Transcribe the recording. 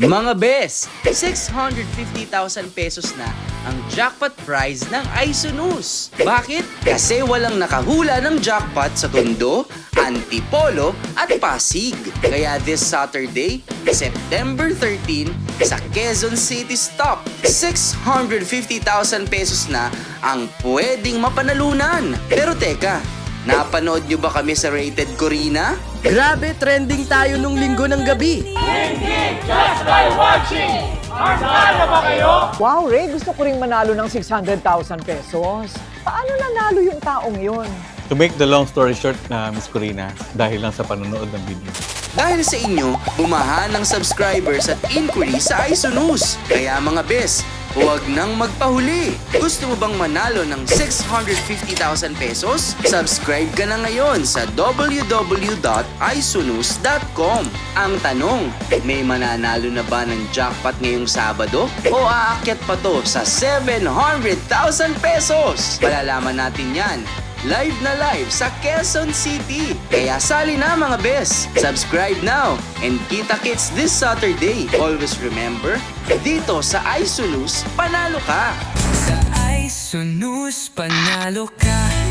Mga bes, 650,000 pesos na ang jackpot prize ng Isunus. Bakit? Kasi walang nakahula ng jackpot sa Tondo, Antipolo at Pasig. Kaya this Saturday, September 13, sa Quezon City Stop, 650,000 pesos na ang pwedeng mapanalunan. Pero teka, napanood nyo ba kami sa Rated Corina? Grabe, trending tayo nung linggo ng gabi. Wow, Ray, gusto ko ring manalo ng 600,000 pesos. Paano nanalo yung taong yun? To make the long story short na Miss Corina, dahil lang sa panonood ng video. Dahil sa inyo, bumaha ng subscribers at inquiry sa iSunus. Kaya mga bes, huwag nang magpahuli. Gusto mo bang manalo ng 650,000 pesos? Subscribe ka na ngayon sa www.isunus.com. Ang tanong, may mananalo na ba ng jackpot ngayong Sabado? O aakyat pa to sa 700,000 pesos? Malalaman natin yan Live na live sa Quezon City. Kaya sali na mga bes. Subscribe now and kita kits this Saturday. Always remember, dito sa iSulus, panalo ka. Sa sunus, panalo ka